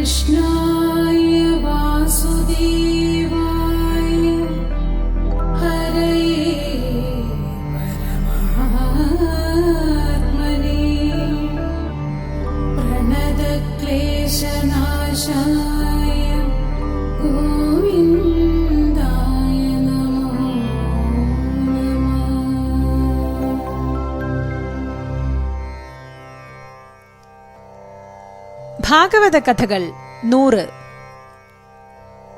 कृष्णाय वासुदेव ഭാഗവത കഥകൾ നൂറ്.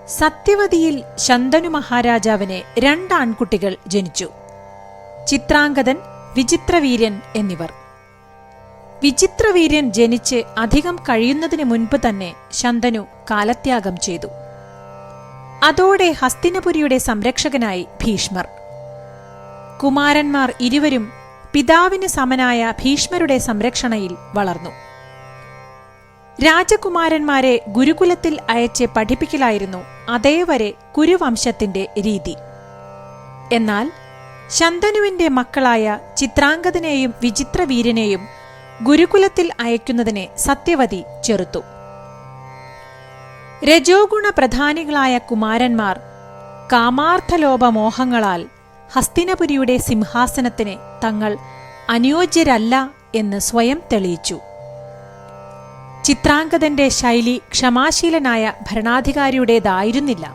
സത്യവതിയിൽ ശന്തനു മഹാരാജാവിന് രണ്ട് ആൺകുട്ടികൾ ജനിച്ചു. ചിത്രാംഗതൻ വിചിത്രവീര്യൻ എന്നിവർ. വിചിത്രവീര്യൻ ജനിച്ച് അധികം കഴിയുന്നതിന് മുൻപ് തന്നെ ശന്തനു കാലത്യാഗം ചെയ്തു. അതോടെ ഹസ്തിനപുരിയുടെ സംരക്ഷകനായി ഭീഷ്മർ. കുമാരന്മാർ ഇരുവരും പിതാവിന് സമനായ ഭീഷ്മരുടെ സംരക്ഷണയിൽ വളർന്നു. രാജകുമാരന്മാരെ ഗുരുകുലത്തിൽ അയച്ച് പഠിപ്പിക്കലായിരുന്നു അതേവരെ കുരുവംശത്തിന്റെ രീതി. എന്നാൽ ശന്തനുവിന്റെ മക്കളായ ചിത്രാംഗതനെയും വിചിത്രവീരനെയും ഗുരുകുലത്തിൽ അയക്കുന്നതിനെ സത്യവതി ചെറുത്തു. രജോഗുണ പ്രധാനികളായ കുമാരന്മാർ കാമാർത്ഥലോപമോഹങ്ങളാൽ ഹസ്തിനപുരിയുടെ സിംഹാസനത്തിന് തങ്ങൾ അനുയോജ്യരല്ല എന്ന് സ്വയം തെളിയിച്ചു. ചിത്രാംഗതന്റെ ശൈലി ക്ഷമാശീലനായ ഭരണാധികാരിയുടേതായിരുന്നില്ല.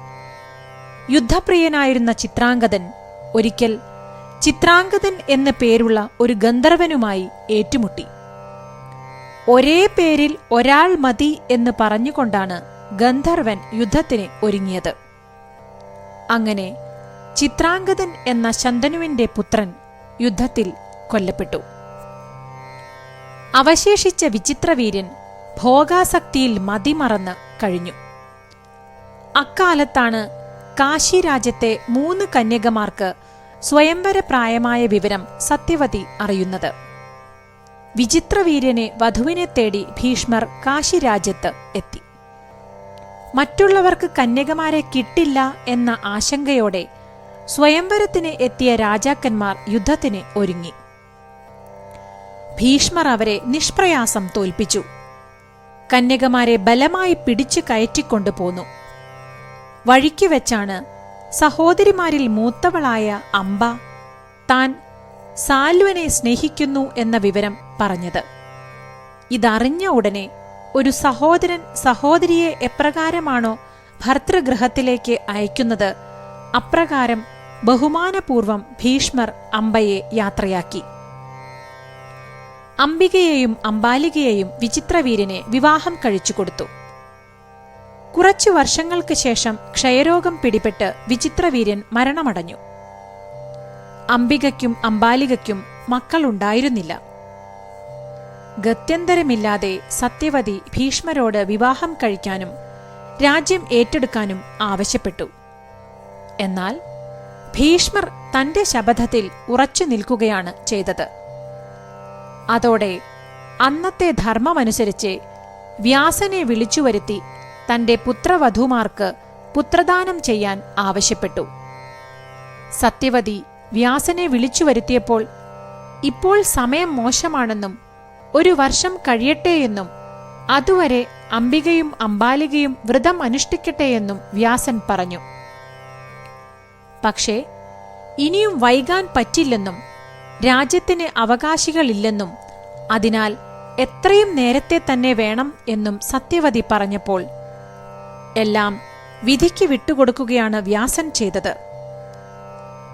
യുദ്ധപ്രിയനായിരുന്ന ചിത്രാംഗതൻ ഒരിക്കൽ ചിത്രാംഗതൻ എന്ന പേരുള്ള ഒരു ഗന്ധർവനുമായി ഏറ്റുമുട്ടി. ഒരേ പേരിൽ ഒരാൾ മതി എന്ന് പറഞ്ഞുകൊണ്ടാണ് ഗന്ധർവൻ യുദ്ധത്തിന് ഒരുങ്ങിയത്. അങ്ങനെ ചിത്രാംഗതൻ എന്ന ശന്തനുവിന്റെ പുത്രൻ യുദ്ധത്തിൽ കൊല്ലപ്പെട്ടു. അവശേഷിച്ച വിചിത്രവീര്യൻ ഭോഗാസക്തിയിൽ മതിമറന്ന് കഴിഞ്ഞു. അക്കാലത്താണ് കാശി രാജ്യത്തെ മൂന്ന് കന്യകമാർക്ക് സ്വയംവര പ്രായമായ വിവരം സത്യവതി അറിയുന്നത്. വിചിത്രവീര്യനെ വധുവിനെ തേടി ഭീഷ്മർ കാശി രാജ്യത്ത് എത്തി. മറ്റുള്ളവർക്ക് കന്യകമാരെ കിട്ടില്ല എന്ന ആശങ്കയോടെ സ്വയംവരത്തിന് എത്തിയ രാജാക്കന്മാർ യുദ്ധത്തിന് ഒരുങ്ങി. ഭീഷ്മർ അവരെ നിഷ്പ്രയാസം തോൽപ്പിച്ചു. കന്യകമാരെ ബലമായി പിടിച്ചു കയറ്റിക്കൊണ്ടു പോന്നു വഴിക്ക് വെച്ചാണ് സഹോദരിമാരിൽ മൂത്തവളായ അംബ താൻ സാൽവനെ സ്നേഹിക്കുന്നു എന്ന വിവരം പറഞ്ഞത്. ഇതറിഞ്ഞ ഉടനെ ഒരു സഹോദരൻ സഹോദരിയെ എപ്രകാരമാണോ ഭർതൃഗൃഹത്തിലേക്ക് അയക്കുന്നത് അപ്രകാരം ബഹുമാനപൂർവം ഭീഷ്മർ അമ്പയെ യാത്രയാക്കി. അംബികയെയും അംബാലികയെയും വിചിത്രവീരനെ വിവാഹം കഴിച്ചു കൊടുത്തു കുറച്ചു വർഷങ്ങൾക്ക് ശേഷം ക്ഷയരോഗം പിടിപെട്ട് വിചിത്രവീര്യൻ മരണമടഞ്ഞു. അംബികയ്ക്കും അംബാലികയ്ക്കും മക്കളുണ്ടായിരുന്നില്ല. ഗത്യന്തരമില്ലാതെ സത്യവതി ഭീഷ്മരോട് വിവാഹം കഴിക്കാനും രാജ്യം ഏറ്റെടുക്കാനും ആവശ്യപ്പെട്ടു. എന്നാൽ ഭീഷ്മർ തന്റെ ശപഥത്തിൽ ഉറച്ചു നിൽക്കുകയാണ് ചെയ്തത്. അതോടെ അന്നത്തെ ധർമ്മമനുസരിച്ച് വ്യാസനെ വിളിച്ചുവരുത്തി തന്റെ പുത്രവധൂമാർക്ക് പുത്രദാനം ചെയ്യാൻ ആവശ്യപ്പെട്ടു. സത്യവതി വ്യാസനെ വിളിച്ചുവരുത്തിയപ്പോൾ ഇപ്പോൾ സമയം മോശമാണെന്നും ഒരു വർഷം കഴിയട്ടെയെന്നും അതുവരെ അംബികയും അംബാലികയും വ്രതം അനുഷ്ഠിക്കട്ടെയെന്നും വ്യാസൻ പറഞ്ഞു. പക്ഷേ ഇനിയും വൈകാൻ പറ്റില്ലെന്നും രാജ്യത്തിന് അവകാശികളില്ലെന്നും അതിനാൽ എത്രയും നേരത്തെ തന്നെ വേണം എന്നും സത്യവതി പറഞ്ഞപ്പോൾ എല്ലാം വിധിക്ക് വിട്ടുകൊടുക്കുകയാണ് വ്യാസൻ ചെയ്തത്.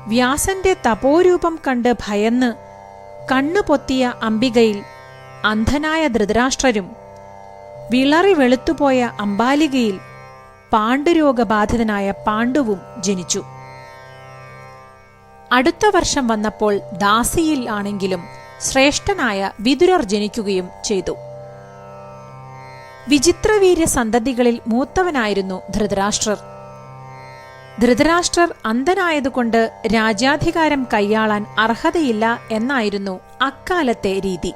വ്യാസന്റെ തപോരൂപം കണ്ട് ഭയന്ന് കണ്ണു പൊത്തിയ അംബികയിൽ അന്ധനായ ധൃതരാഷ്ട്രരും വിളറി വെളുത്തുപോയ അംബാലികയിൽ പാണ്ഡുരോഗബാധിതനായ പാണ്ഡുവും ജനിച്ചു. അടുത്ത വർഷം വന്നപ്പോൾ ദാസിയിൽ ആണെങ്കിലും ശ്രേഷ്ഠനായ വിതുരർ ജനിക്കുകയും ചെയ്തു. വിചിത്രവീര്യ സന്തതികളിൽ മൂത്തവനായിരുന്നു ധൃതരാഷ്ട്രർ. ധൃതരാഷ്ട്രർ അന്ധനായതുകൊണ്ട് രാജ്യാധികാരം കൈയാളാൻ അർഹതയില്ല എന്നായിരുന്നു അക്കാലത്തെ രീതി.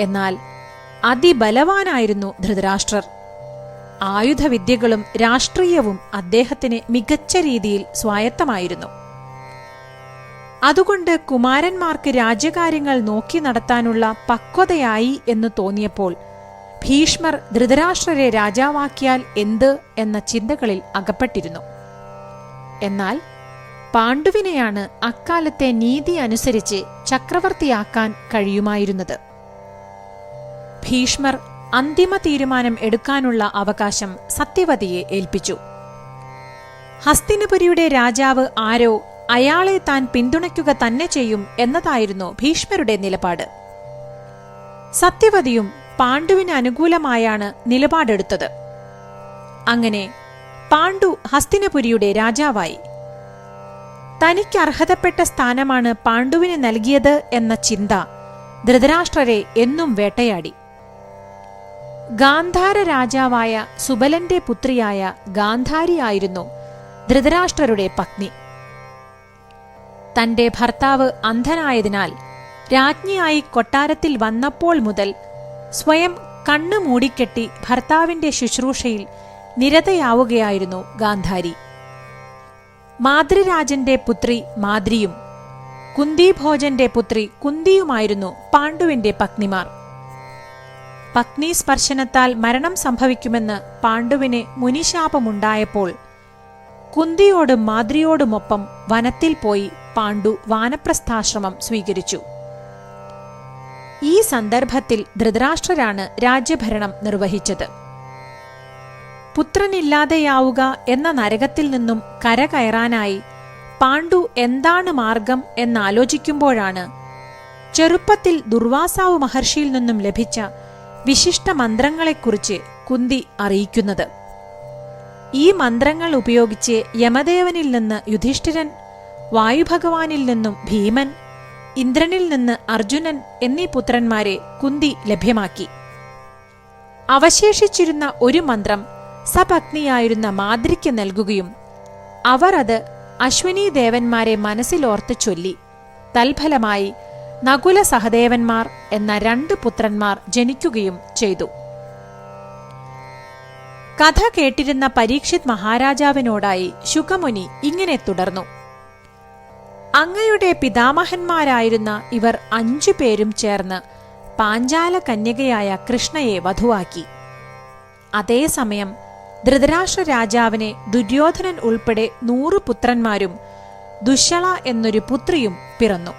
എന്നാൽ അതിബലവാനായിരുന്നു ധൃതരാഷ്ട്രർ. ആയുധവിദ്യകളും രാഷ്ട്രീയവും അദ്ദേഹത്തിന് മികച്ച രീതിയിൽ സ്വായത്തമായിരുന്നു. അതുകൊണ്ട് കുമാരന്മാർക്ക് രാജ്യകാര്യങ്ങൾ നോക്കി നടത്താനുള്ള പക്വതയായി എന്ന് തോന്നിയപ്പോൾ ഭീഷ്മർ ധൃതരാഷ്ട്രരെ രാജാവാക്കിയാൽ എന്ത് എന്ന ചിന്തകളിൽ അകപ്പെട്ടിരുന്നു. എന്നാൽ പാണ്ഡുവിനെയാണ് അക്കാലത്തെ നീതി അനുസരിച്ച് ചക്രവർത്തിയാക്കാൻ കഴിയുമായിരുന്നത്. ഭീഷ്മർ അന്തിമ തീരുമാനം എടുക്കാനുള്ള അവകാശം സത്യവതിയെ ഏൽപ്പിച്ചു. ഹസ്തിനപുരിയുടെ രാജാവ് ആരോ അയാളെ താൻ പിന്തുണയ്ക്കുക തന്നെ ചെയ്യും എന്നതായിരുന്നു ഭീഷ്മരുടെ നിലപാട്. സത്യവതിയും പാണ്ഡുവിന് അനുകൂലമായാണ് നിലപാടെടുത്തത്. അങ്ങനെ പാണ്ഡു ഹസ്തിനപുരിയുടെ രാജാവായി. തനിക്ക് അർഹതപ്പെട്ട സ്ഥാനമാണ് പാണ്ഡുവിന് നൽകിയത് എന്ന ചിന്ത ധൃതരാഷ്ട്രരെ എന്നും വേട്ടയാടി. ഗാന്ധാര രാജാവായ സുബലന്റെ പുത്രിയായ ഗാന്ധാരിയായിരുന്നു ധൃതരാഷ്ട്രരുടെ പത്നി. തന്റെ ഭർത്താവ് അന്ധനായതിനാൽ രാജ്ഞിയായി കൊട്ടാരത്തിൽ വന്നപ്പോൾ മുതൽ സ്വയം കണ്ണു മൂടിക്കെട്ടി ഭർത്താവിന്റെ ശുശ്രൂഷയിൽ നിരതയാവുകയായിരുന്നു ഗാന്ധാരി. മാതൃരാജന്റെ പുത്രി മാദ്രിയും കുന്തിഭോജന്റെ പുത്രി കുന്തിയുമായിരുന്നു പാണ്ഡുവിന്റെ പത്നിമാർ. പത്നി സ്പർശനത്താൽ മരണം സംഭവിക്കുമെന്ന് പാണ്ഡുവിന് മുനിശാപമുണ്ടായപ്പോൾ കുന്തിയോടും മാദ്രിയോടുമൊപ്പം വനത്തിൽ പോയി പാണ്ഡു വാനപ്രസ്ഥാശ്രമം സ്വീകരിച്ചു. ഈ സന്ദർഭത്തിൽ ധൃതരാഷ്ട്രരാണ് രാജ്യഭരണം നിർവഹിച്ചത്. പുത്രനില്ലാതെയാവുക എന്ന നരകത്തിൽ നിന്നും കരകയറാനായി പാണ്ഡു എന്താണ് മാർഗം എന്നാലോചിക്കുമ്പോഴാണ് ചെറുപ്പത്തിൽ ദുർവാസാവ് മഹർഷിയിൽ നിന്നും ലഭിച്ച വിശിഷ്ട മന്ത്രങ്ങളെക്കുറിച്ച് കുന്തി അറിയിക്കുന്നത്. ഈ മന്ത്രങ്ങൾ ഉപയോഗിച്ച് യമദേവനിൽ നിന്ന് യുധിഷ്ഠിരൻ വായുഭഗവാനിൽ നിന്നും ഭീമൻ ഇന്ദ്രനിൽ നിന്ന് അർജുനൻ എന്നീ പുത്രന്മാരെ കുന്തി ലഭ്യമാക്കി. അവശേഷിച്ചിരുന്ന ഒരു മന്ത്രം സപത്നിയായിരുന്ന മാദ്രിക്ക് നൽകുകയും അവർ അത് അശ്വിനി ദേവന്മാരെ മനസ്സിലോർത്ത് ചൊല്ലി. തൽഫലമായി നകുല സഹദേവന്മാർ എന്ന രണ്ട് പുത്രന്മാർ ജനിക്കുകയും ചെയ്തു. കഥ കേട്ടിരുന്ന പരീക്ഷിത് മഹാരാജാവിനോടായി ശുഖമുനി ഇങ്ങനെ തുടർന്നു. അങ്ങയുടെ പിതാമഹന്മാരായിരുന്ന ഇവർ അഞ്ചു പേരും ചേർന്ന് പാഞ്ചാല കന്യകയായ കൃഷ്ണയെ വധുവാക്കി. അതേസമയം ധൃതരാഷ്ട്ര രാജാവിനെ ദുര്യോധനൻ ഉൾപ്പെടെ നൂറു പുത്രന്മാരും ദുശ്ശള എന്നൊരു പുത്രിയും പിറന്നു.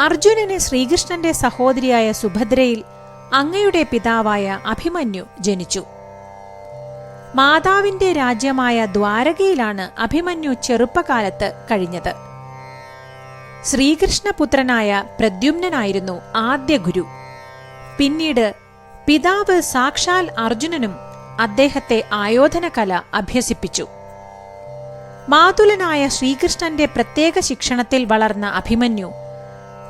അർജുനന് ശ്രീകൃഷ്ണന്റെ സഹോദരിയായ സുഭദ്രയിൽ അങ്ങയുടെ പിതാവായ അഭിമന്യു ജനിച്ചു. മാതാവിന്റെ രാജ്യമായ ദ്വാരകയിലാണ് അഭിമന്യു ചെറുപ്പകാലത്ത് കഴിഞ്ഞത്. ശ്രീകൃഷ്ണപുത്രനായ പ്രദ്യുമ്നായിരുന്നു ആദ്യ ഗുരു. പിന്നീട് പിതാവ് സാക്ഷാൽ അർജുനനും അദ്ദേഹത്തെ ആയോധനകല അഭ്യസിപ്പിച്ചു. മാതുലനായ ശ്രീകൃഷ്ണന്റെ പ്രത്യേക ശിക്ഷണത്തിൽ വളർന്ന അഭിമന്യു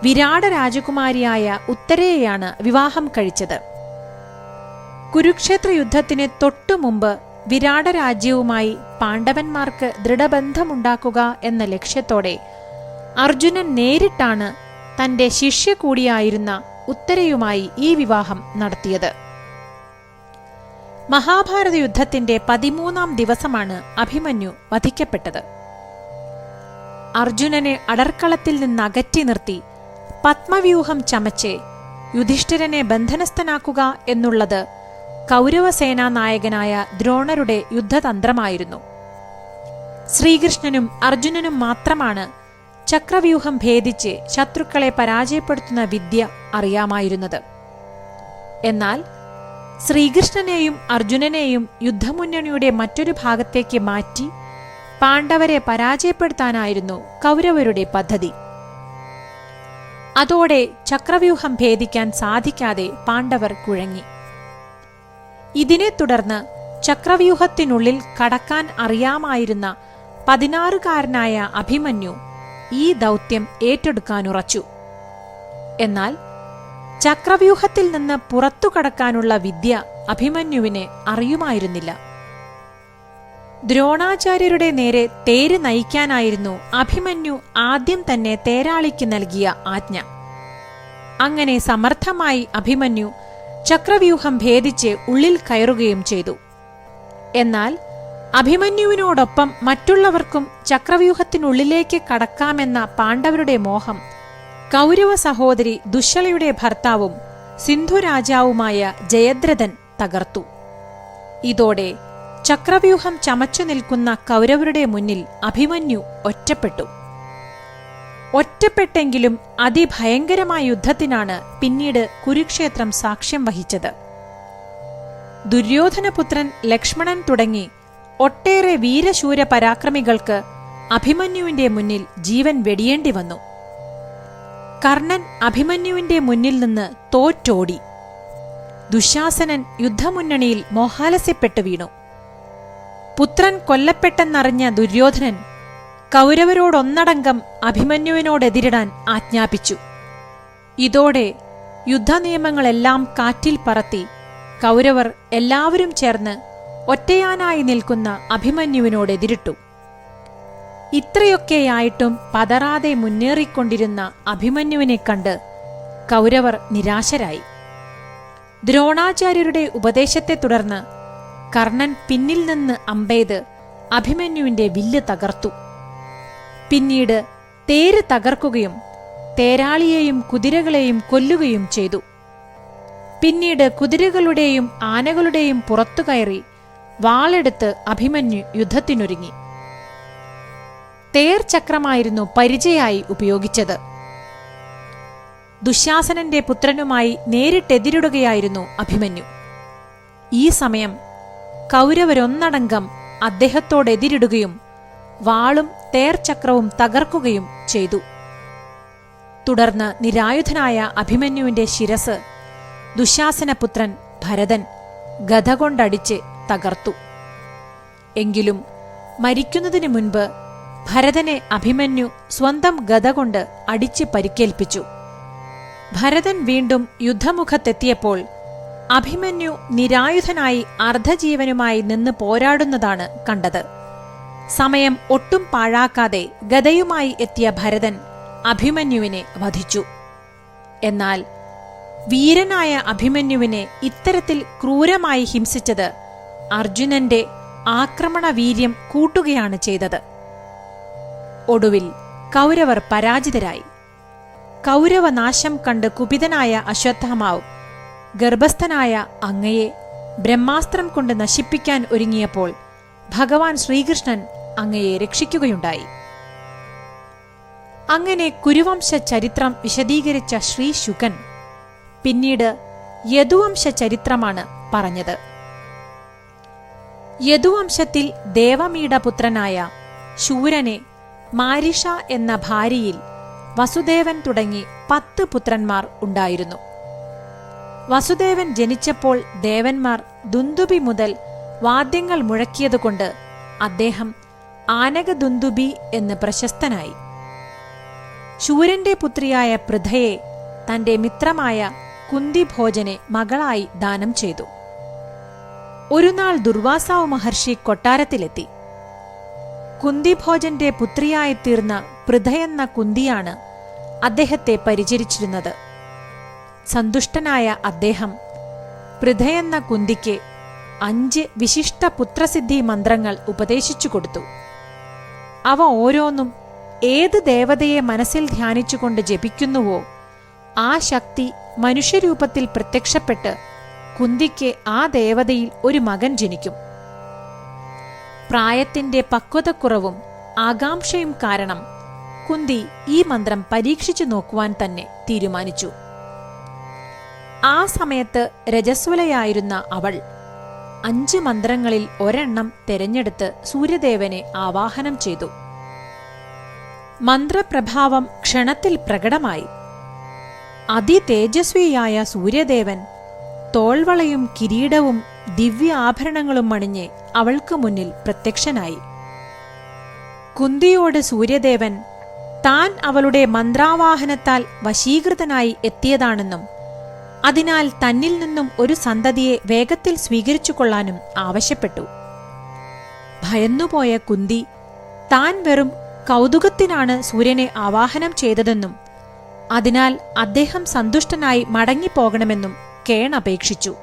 വിരാട രാജകുമാരിയായ ഉത്തരയെയാണ് വിവാഹം കഴിച്ചത്. കുരുക്ഷേത്ര യുദ്ധത്തിന് തൊട്ടു മുമ്പ് വിരാട രാജ്യവുമായി പാണ്ഡവന്മാർക്ക് ദൃഢബന്ധമുണ്ടാക്കുക എന്ന ലക്ഷ്യത്തോടെ അർജുനൻ നേരിട്ടാണ് തന്റെ ശിഷ്യ കൂടിയായിരുന്ന ഉത്തരയുമായി ഈ വിവാഹം നടത്തിയത്. മഹാഭാരത യുദ്ധത്തിന്റെ പതിമൂന്നാം ദിവസമാണ് അഭിമന്യു വധിക്കപ്പെട്ടത്. അർജുനനെ അടർക്കളത്തിൽ നിന്ന് അകറ്റി നിർത്തി പത്മവ്യൂഹം ചമച്ച് യുധിഷ്ഠിരനെ ബന്ധനസ്ഥനാക്കുക എന്നുള്ളത് കൗരവസേനാ നായകനായ ദ്രോണരുടെ യുദ്ധതന്ത്രമായിരുന്നു. ശ്രീകൃഷ്ണനും അർജുനനും മാത്രമാണ് ചക്രവ്യൂഹം ഭേദിച്ച് ശത്രുക്കളെ പരാജയപ്പെടുത്തുന്ന വിദ്യ അറിയാമായിരുന്നത്. എന്നാൽ ശ്രീകൃഷ്ണനെയും അർജുനനെയും യുദ്ധമുന്നണിയുടെ മറ്റൊരു ഭാഗത്തേക്ക് മാറ്റി പാണ്ഡവരെ പരാജയപ്പെടുത്താനായിരുന്നു കൗരവരുടെ പദ്ധതി. അതോടെ ചക്രവ്യൂഹം ഭേദിക്കാൻ സാധിക്കാതെ പാണ്ഡവർ കുഴങ്ങി. ഇതിനെ തുടർന്ന് ചക്രവ്യൂഹത്തിനുള്ളിൽ കടക്കാൻ അറിയാമായിരുന്ന പതിനാറുകാരനായ അഭിമന്യു ഈ ദൗത്യം ഏറ്റെടുക്കാനുറച്ചു. എന്നാൽ ചക്രവ്യൂഹത്തിൽ നിന്ന് പുറത്തു കടക്കാനുള്ള വിദ്യ അഭിമന്യുവിന് അറിയുമായിരുന്നില്ല. ദ്രോണാചാര്യരുടെ നേരെ തേര് നയിക്കാനായിരുന്നു അഭിമന്യു ആദ്യം തന്നെ തേരാളിക്ക് നൽകിയ ആജ്ഞ. അങ്ങനെ സമർത്ഥമായി അഭിമന്യു ചക്രവ്യൂഹം ഭേദിച്ച് ഉള്ളിൽ കയറുകയും ചെയ്തു. എന്നാൽ അഭിമന്യുവിനോടൊപ്പം മറ്റുള്ളവർക്കും ചക്രവ്യൂഹത്തിനുള്ളിലേക്ക് കടക്കാമെന്ന പാണ്ഡവരുടെ മോഹം കൗരവ സഹോദരി ദുശ്ശളയുടെ ഭർത്താവും സിന്ധുരാജാവുമായ ജയദ്രഥൻ തകർത്തു. ഇതോടെ ചക്രവ്യൂഹം ചമച്ചു നിൽക്കുന്ന കൗരവരുടെ മുന്നിൽ അഭിമന്യു ഒറ്റപ്പെട്ടു. ഒറ്റപ്പെട്ടെങ്കിലും അതിഭയങ്കരമായ യുദ്ധത്തിനാണ് പിന്നീട് കുരുക്ഷേത്രം സാക്ഷ്യം വഹിച്ചത്. ദുര്യോധനപുത്രൻ ലക്ഷ്മണൻ തുടങ്ങി ഒട്ടേറെ വീരശൂര പരാക്രമികൾക്ക് അഭിമന്യുവിന്റെ മുന്നിൽ ജീവൻ വെടിയേണ്ടി വന്നു. കർണൻ അഭിമന്യുവിന്റെ മുന്നിൽ നിന്ന് തോറ്റോടി. ദുശാസനൻ യുദ്ധമുന്നണിയിൽ മോഹാലസ്യപ്പെട്ടു വീണു. പുത്രൻ കൊല്ലപ്പെട്ടെന്നറിഞ്ഞ ദുര്യോധനൻ കൗരവരോടൊന്നടങ്കം അഭിമന്യുവിനോടെതിരിടാൻ ആജ്ഞാപിച്ചു. ഇതോടെ യുദ്ധനിയമങ്ങളെല്ലാം കാറ്റിൽ പറത്തി കൗരവർ എല്ലാവരും ചേർന്ന് ഒറ്റയാനായി നിൽക്കുന്ന അഭിമന്യുവിനോടെതിരിട്ടു. ഇത്രയൊക്കെയായിട്ടും പതറാതെ മുന്നേറിക്കൊണ്ടിരുന്ന അഭിമന്യുവിനെ കണ്ട് കൗരവർ നിരാശരായി. ദ്രോണാചാര്യരുടെ ഉപദേശത്തെ തുടർന്ന് കർണൻ പിന്നിൽ നിന്ന് അമ്പെയ്ത് അഭിമന്യുവിന്റെ വില്ല് തകർത്തു. പിന്നീട് തേര് തകർക്കുകയും തേരാളിയെയും കുതിരകളെയും കൊല്ലുകയും ചെയ്തു. പിന്നീട് കുതിരകളുടെയും ആനകളുടെയും പുറത്തു കയറി വാളെടുത്ത് അഭിമന്യു യുദ്ധത്തിനൊരുങ്ങി. തേർ ചക്രമായിരുന്നു പരിചയായി ഉപയോഗിച്ചത്. ദുശാസനന്റെ പുത്രനുമായി നേരിട്ടെതിരിടുകയായിരുന്നു അഭിമന്യു. ഈ സമയം കൗരവരൊന്നടങ്കം അദ്ദേഹത്തോടെതിരിടുകയും വാളും തേർചക്രവും തകർക്കുകയും ചെയ്തു. തുടർന്ന് നിരായുധനായ അഭിമന്യുവിന്റെ ശിരസ് ദുശാസനപുത്രൻ ഭരതൻ ഗത കൊണ്ടടിച്ച് തകർത്തു. എങ്കിലും മരിക്കുന്നതിനു മുൻപ് ഭരതനെ അഭിമന്യു സ്വന്തം ഗത കൊണ്ട് അടിച്ച് പരിക്കേൽപ്പിച്ചു. ഭരതൻ വീണ്ടും യുദ്ധമുഖത്തെത്തിയപ്പോൾ അഭിമന്യു നിരായുധനായി അർദ്ധജീവനുമായി നിന്ന് പോരാടുന്നതാണ് കണ്ടത്. സമയം ഒട്ടും പാഴാക്കാതെ ഗതയുമായി എത്തിയ ഭരതൻ അഭിമന്യുവിനെ വധിച്ചു. എന്നാൽ വീരനായ അഭിമന്യുവിനെ ഇത്തരത്തിൽ ക്രൂരമായി ഹിംസിച്ചത് അർജുനന്റെ ആക്രമണ വീര്യം കൂട്ടുകയാണ് ചെയ്തത്. ഒടുവിൽ കൗരവർ പരാജിതരായി. കൗരവനാശം കണ്ട് കുപിതനായ അശ്വത്ഥമാവ് ഗർഭസ്ഥനായ അങ്ങയെ ബ്രഹ്മാസ്ത്രം കൊണ്ട് നശിപ്പിക്കാൻ ഒരുങ്ങിയപ്പോൾ ഭഗവാൻ ശ്രീകൃഷ്ണൻ അങ്ങയെ രക്ഷിക്കുകയുണ്ടായി. അങ്ങനെ കുരുവംശ ചരിത്രം വിശദീകരിച്ച ശ്രീ ശുകൻ പിന്നീട് യദുവംശ ചരിത്രമാണ് പറഞ്ഞത്. യദുവംശത്തിൽ ദേവമീഡപുത്രനായ ശൂരനെ മാരിഷ എന്ന ഭാര്യയിൽ വസുദേവൻ തുടങ്ങി പത്ത് പുത്രന്മാർ ഉണ്ടായിരുന്നു. വസുദേവൻ ജനിച്ചപ്പോൾ ദേവന്മാർ ദുന്ദുബി മുതൽ വാദ്യങ്ങൾ മുഴക്കിയതുകൊണ്ട് അദ്ദേഹം ആനകദുന്ദുബി എന്ന് പ്രശസ്തനായി. ശൂരന്റെ പുത്രിയായ പൃഥയെ തന്റെ മിത്രമായ കുന്തിഭോജനെ മകളായി ദാനം ചെയ്തു. ഒരുനാൾ ദുർവാസാവ് മഹർഷി കൊട്ടാരത്തിലെത്തി. കുന്തിഭോജന്റെ പുത്രിയായി തീർന്ന പൃഥയെന്ന കുന്തിയാണ് അദ്ദേഹത്തെ പരിചരിച്ചിരുന്നത്. സന്തുഷ്ടനായ അദ്ദേഹം പൃഥയെന്ന കുന്തിക്ക് അഞ്ച് വിശിഷ്ട പുത്രസിദ്ധി മന്ത്രങ്ങൾ ഉപദേശിച്ചു കൊടുത്തു. അവ ഓരോന്നും ഏത് ദേവതയെ മനസ്സിൽ ധ്യാനിച്ചുകൊണ്ട് ജപിക്കുന്നുവോ ആ ശക്തി മനുഷ്യരൂപത്തിൽ പ്രത്യക്ഷപ്പെട്ട് കുന്തിക്ക് ആ ദേവതയിൽ ഒരു മകൻ ജനിക്കും. പ്രായത്തിന്റെ പക്വതക്കുറവും ആകാംക്ഷയും കാരണം കുന്തി ഈ മന്ത്രം പരീക്ഷിച്ചു നോക്കുവാൻ തന്നെ തീരുമാനിച്ചു. ആ സമയത്ത് രജസ്വലയായിരുന്ന അവൾ അഞ്ച് മന്ത്രങ്ങളിൽ ഒരെണ്ണം തെരഞ്ഞെടുത്ത് സൂര്യദേവനെ ആവാഹനം ചെയ്തു. മന്ത്രപ്രഭാവം ക്ഷണത്തിൽ പ്രകടമായി. അതിതേജസ്വിയായ സൂര്യദേവൻ തോൾവളയും കിരീടവും ദിവ്യ ആഭരണങ്ങളും അണിഞ്ഞ് അവൾക്ക് മുന്നിൽ പ്രത്യക്ഷനായി. കുന്തിയോട് സൂര്യദേവൻ താൻ അവളുടെ മന്ത്രാവാഹനത്താൽ വശീകൃതനായി എത്തിയതാണെന്നും അതിനാൽ തന്നിൽ നിന്നും ഒരു സന്തതിയെ വേഗത്തിൽ സ്വീകരിച്ചു കൊള്ളാനും ആവശ്യപ്പെട്ടു. ഭയന്നുപോയ കുന്തി താൻ വെറും കൗതുകത്തിനാണ് സൂര്യനെ ആവാഹനം ചെയ്തതെന്നും അതിനാൽ അദ്ദേഹം സന്തുഷ്ടനായി മടങ്ങിപ്പോകണമെന്നും കേൺ അപേക്ഷിച്ചു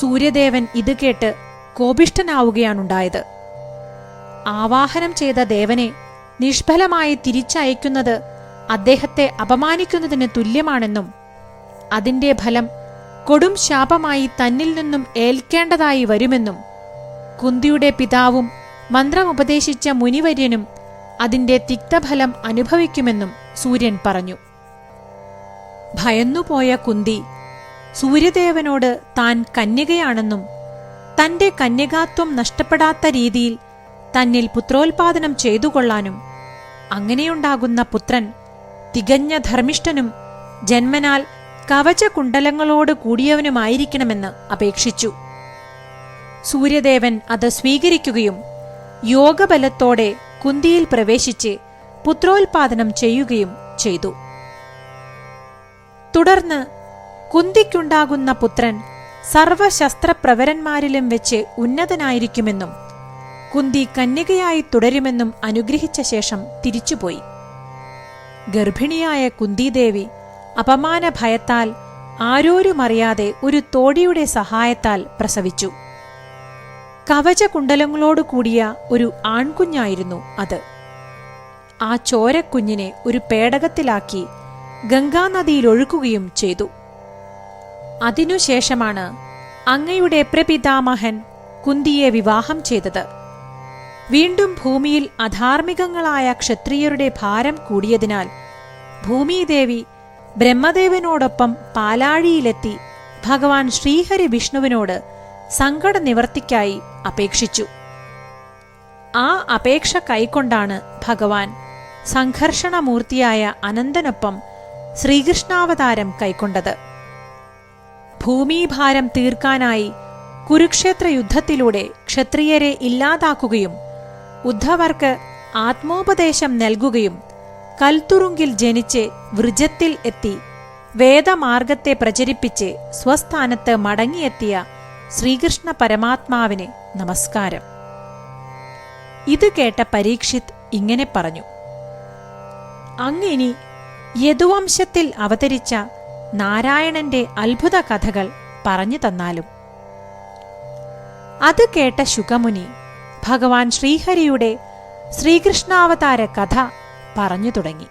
സൂര്യദേവൻ ഇത് കേട്ട് കോപിഷ്ഠനാവുകയാണുണ്ടായത്. ആവാഹനം ചെയ്ത ദേവനെ നിഷ്ഫലമായി തിരിച്ചയക്കുന്നത് അദ്ദേഹത്തെ അപമാനിക്കുന്നതിന് തുല്യമാണെന്നും അതിന്റെ ഫലം കൊടും ശാപമായി തന്നിൽ നിന്നും ഏൽക്കേണ്ടതായി വരുമെന്നും കുന്തിയുടെ പിതാവും മന്ത്രമുപദേശിച്ച മുനിവര്യനും അതിന്റെ തിക്തഫലം അനുഭവിക്കുമെന്നും സൂര്യൻ പറഞ്ഞു. ഭയന്നുപോയ കുന്തി സൂര്യദേവനോട് താൻ കന്യകയാണെന്നും തന്റെ കന്യകാത്വം നഷ്ടപ്പെടാത്ത രീതിയിൽ തന്നിൽ പുത്രോൽപാദനം ചെയ്തുകൊള്ളാനും അങ്ങനെയുണ്ടാകുന്ന പുത്രൻ തികഞ്ഞ ധർമ്മിഷ്ഠനും ജന്മനാൽ കവചകുണ്ടലങ്ങളോട് കൂടിയവനുമായിരിക്കണമെന്ന് അപേക്ഷിച്ചു. സൂര്യദേവൻ അത് സ്വീകരിക്കുകയും യോഗബലത്തോടെ കുന്തിയിൽ പ്രവേശിച്ച് പുത്രോൽപാദനം ചെയ്യുകയും ചെയ്തു. തുടർന്ന് കുന്തിക്കുണ്ടാകുന്ന പുത്രൻ സർവശസ്ത്രപ്രവരന്മാരിലും വെച്ച് ഉന്നതനായിരിക്കുമെന്നും കുന്തി കന്യകയായി തുടരുമെന്നും അനുഗ്രഹിച്ച ശേഷം തിരിച്ചുപോയി. ഗർഭിണിയായ കുന്തിദേവി അപമാന ഭയത്താൽ ആരോരുമറിയാതെ ഒരു തോടിയുടെ സഹായത്താൽ പ്രസവിച്ചു. കവചകുണ്ടലങ്ങളോട് കൂടിയ ഒരു ആൺകുഞ്ഞായിരുന്നു അത്. ആ ചോരക്കുഞ്ഞിനെ ഒരു പേടകത്തിലാക്കി ഗംഗാനദിയിൽ ഒഴുക്കുകയും ചെയ്തു. അതിനുശേഷമാണ് അങ്ങയുടെ പ്രപിതാമഹൻ കുന്തിയെ വിവാഹം ചെയ്തത്. വീണ്ടും ഭൂമിയിൽ അധാർമികങ്ങളായ ക്ഷത്രിയരുടെ ഭാരം കൂടിയതിനാൽ ഭൂമിദേവി ബ്രഹ്മദേവനോടൊപ്പം പാലാഴിയിലെത്തി ഭഗവാൻ ശ്രീഹരി വിഷ്ണുവിനോട് സങ്കട നിവർത്തിക്കായി അപേക്ഷിച്ചു. ആ അപേക്ഷ കൈക്കൊണ്ടാണ് ഭഗവാൻ സംഘർഷണമൂർത്തിയായ അനന്തനൊപ്പം ശ്രീകൃഷ്ണാവതാരം കൈക്കൊണ്ടത്. ഭൂമിഭാരം തീർക്കാനായി കുരുക്ഷേത്ര യുദ്ധത്തിലൂടെ ക്ഷത്രിയരെ ഇല്ലാതാക്കുകയും ഉദ്ധവർക്ക് ആത്മോപദേശം നൽകുകയും കൽത്തുറുങ്കിൽ ജനിച്ച് വൃജത്തിൽ എത്തി. വേദമാർഗത്തെ പ്രചരിപ്പിച്ച് സ്വസ്ഥാനത്ത് മടങ്ങിയെത്തിയ ശ്രീകൃഷ്ണ പരമാത്മാവിന് നമസ്കാരം. ഇത് കേട്ട പരീക്ഷിത് ഇങ്ങനെ പറഞ്ഞു. അങ്ങിനി യദുവംശത്തിൽ അവതരിച്ച നാരായണന്റെ അത്ഭുത കഥകൾ പറഞ്ഞു തന്നാലും. അത് കേട്ട ശുഖമുനി ഭഗവാൻ ശ്രീഹരിയുടെ ശ്രീകൃഷ്ണാവതാര കഥ പറഞ്ഞു തുടങ്ങി.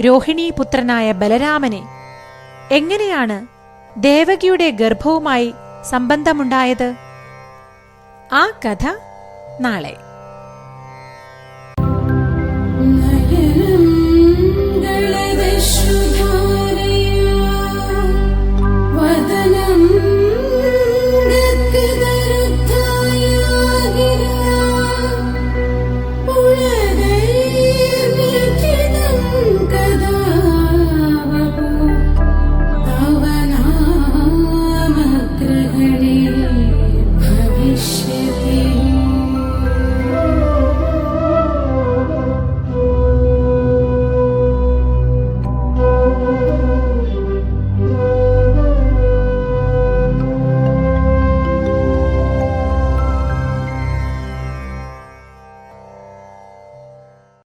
രോഹിണി പുത്രനായ ബലരാമനെ എങ്ങനെയാണ് ദേവകിയുടെ ഗർഭവുമായി സംബന്ധമുണ്ടായത്? ആ കഥ നാളെ. शुभारया